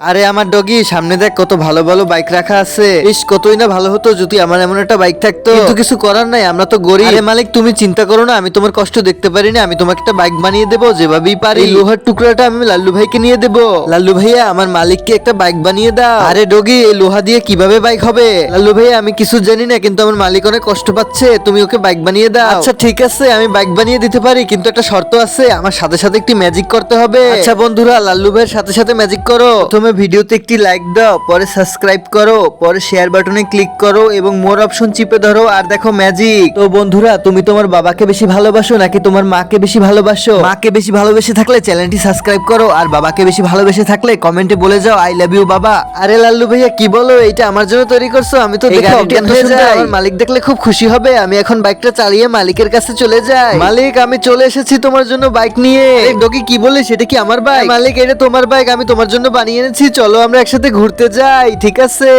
আরে আমার ডগি, সামনে দেখ কত ভালো ভালো বাইক রাখা আছে। ইস, কতই না ভালো হতো যদি আমার এমন একটা বাইক থাকতো। কিন্তু কিছু করার নাই, আমরা তো গরিব। আরে মালিক, তুমি চিন্তা করো না, আমি তোমার কষ্ট দেখতে পারি না, আমি তোমাকে একটা বাইক বানিয়ে দেবো যেভাবেই পারি। এই লোহার টুকরাটা আমি লাল্লু ভাইকে নিয়ে দেবো। লাল্লু ভাইয়া, আমার মালিককে একটা বাইক বানিয়ে দাও। আরে ডগি, এই লোহা দিয়ে কীভাবে বাইক হবে? লাল্লু ভাইয়া, আমি কিছু জানি না, কিন্তু আমার মালিক অনেক কষ্ট পাচ্ছে। তুমি ওকে বাইক বানিয়ে দাও। আচ্ছা ঠিক আছে, আমি বাইক বানিয়ে দিতে পারি, কিন্তু একটা শর্ত আছে। আমার সাথে সাথে একটি ম্যাজিক করতে হবে। আচ্ছা বন্ধুরা, লাল্লু ভাইয়ের সাথে সাথে ম্যাজিক করো। প্রথমে ভিডিওতে একটি লাইক দাও পরে সাবস্ক্রাইব করো পরে শেয়ার বাটনে ক্লিক করো এবং মোর অপশন চিপে ধরো আর দেখো ম্যাজিক তো বন্ধুরা তুমি তোমার বাবাকে বেশি ভালোবাসো নাকি তোমার মাকে বেশি ভালোবাসো? মাকে বেশি ভালোবেসে থাকলে চ্যানেলটি সাবস্ক্রাইব করো আর বাবাকে বেশি ভালোবেসে থাকলে কমেন্টে বলে যাও আই লাভ ইউ বাবা। আরে লাল্লু ভাইয়া কি বলো? এটা আমার জন্য তৈরি করছ? আমি তো দেখে অজ্ঞান হয়ে যাই। মালিক দেখলে খুব খুশি হবে। আমি এখন বাইকটা চালিয়ে মালিকের কাছে চলে যাই। মালিক আমি চলে এসেছি তোমার জন্য বাইক নিয়ে। ডকি কি বলে সেটা কি আমার বাইক মালিক এটা তোমার বাইক আমি তোমার জন্য বানিয়ে এনেছি। চলো আমরা একসাথে ঘুরতে যাই ঠিক আছে?